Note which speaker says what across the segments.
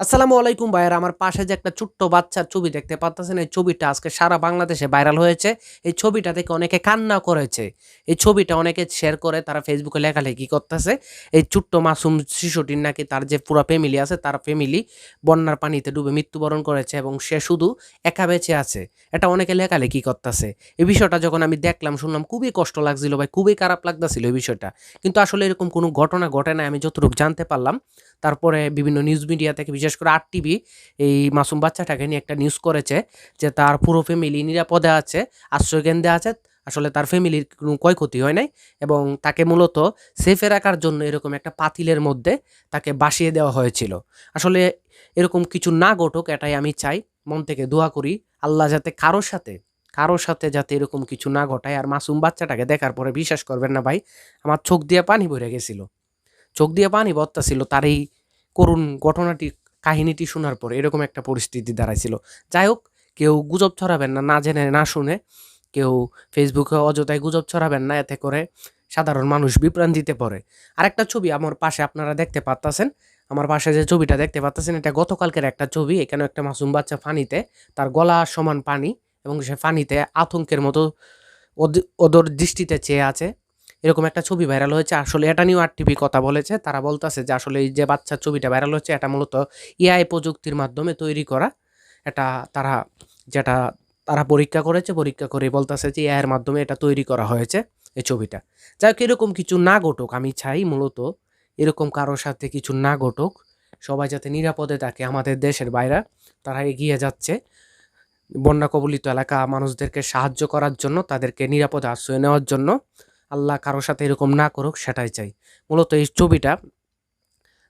Speaker 1: আসসালামু আলাইকুম ভাইয়ের, আমার পাশে যে একটা ছোট্ট বাচ্চার ছবি দেখতে পাচ্ছেন এই ছবিটা আজকে সারা বাংলাদেশে ভাইরাল হয়েছে। এই ছবিটা থেকে অনেকে কান্না করেছে। এই ছবিটা অনেকে শেয়ার করে, তারা ফেসবুকে লেখালেখি করতেছে। এই ছোট্ট মাসুম শিশুটির নাকি তার যে পুরো ফ্যামিলি আছে, তার ফ্যামিলি বন্যার পানিতে ডুবে মৃত্যুবরণ করেছে এবং সে শুধু একা বেঁচে আছে। এটা অনেকে লেখালেখি করতেছে। এই বিষয়টা যখন আমি দেখলাম, শুনলাম খুবই কষ্ট লাগছিল ভাই, খুবই খারাপ লাগতেছিল এই বিষয়টা। কিন্তু আসলে এরকম কোনো ঘটনা ঘটে না আমি যতটুকু জানতে পারলাম। তারপরে বিভিন্ন নিউজ মিডিয়া থেকে বিশেষ করে আর টিভি এই মাসুম বাচ্চাটাকে নিয়ে একটা নিউজ করেছে যে তার পুরো ফ্যামিলি নিরাপদে আছে, আশ্রয় কেন্দ্রে আছে, আসলে তার ফ্যামিলির কোনো ক্ষয়ক্ষতি হয় নাই এবং তাকে মূলত সেফে রাখার জন্য এরকম একটা পাতিলের মধ্যে তাকে বাসিয়ে দেওয়া হয়েছিল। আসলে এরকম কিছু না ঘটুক, এটাই আমি চাই। মন থেকে দোয়া করি, আল্লাহ যাতে কারোর সাথে কারোর সাথে যাতে এরকম কিছু না ঘটায়। আর মাসুম বাচ্চাটাকে দেখার পরে বিশ্বাস করবেন না ভাই, আমার চোখ দিয়ে পানি ভরে গেছিল। চোখ দিয়ে পানি বর্তাছিল, তার এই করুণ ঘটনাটি কাহিনীটি শোনার পর এরকম একটা পরিস্থিতি দাঁড়াইছিল। যাই হোক কেউ গুজব ছড়াবেন না না জেনে, না শুনে। কেউ ফেসবুকে অযথায় গুজব ছড়াবেন না, এতে করে সাধারণ মানুষ বিভ্রান্তিতে পড়ে আরেকটা ছবি আমার পাশে আপনারা দেখতে পাচ্ছেন আমার পাশে যে ছবিটা দেখতে পাচ্ছেন এটা গতকালকের একটা ছবি। এখানে একটা মাসুম বাচ্চা পানিতে তার গলা সমান পানি এবং সে পানিতে আতঙ্কের মতো ওদ- ওদের দৃষ্টিতে চেয়ে আছে। এরকম একটা ছবি ভাইরাল হয়েছে, আসলে এটা নিয়েও আর টিভি কথা বলেছে। তারা বলতেছে যে আসলে এই যে বাচ্চার ছবিটা ভাইরাল হচ্ছে, এটা মূলত এআই প্রযুক্তির মাধ্যমে তৈরি করা। এটা তারা যেটা তারা পরীক্ষা করেছে, পরীক্ষা করে বলতেছে যে এআইয়ের মাধ্যমে এটা তৈরি করা হয়েছে, এই ছবিটা। যাই হোক, এরকম কিছু না ঘটুক, আমি চাই মূলত এরকম কারোর সাথে কিছু না ঘটুক, সবাই যাতে নিরাপদে থাকে আমাদের দেশের বাইরে, তারা এগিয়ে যাচ্ছে। বন্যা কবলিত এলাকা মানুষদেরকে সাহায্য করার জন্য, তাদেরকে নিরাপদে আশ্রয় নেওয়ার জন্য। আল্লাহ কারোর সাথে এরকম না করুক, সেটাই চাই। মূলত এই ছবিটা,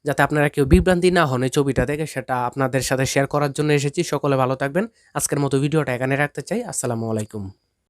Speaker 1: যাতে আপনারা কেউ বিভ্রান্তি না হন, এই ছবিটা দেখে সেটা আপনাদের সাথে শেয়ার করার জন্য এসেছি। সকলে ভালো থাকবেন। আজকের মতো ভিডিওটা এখানে রাখতে চাই। আসসালামু আলাইকুম।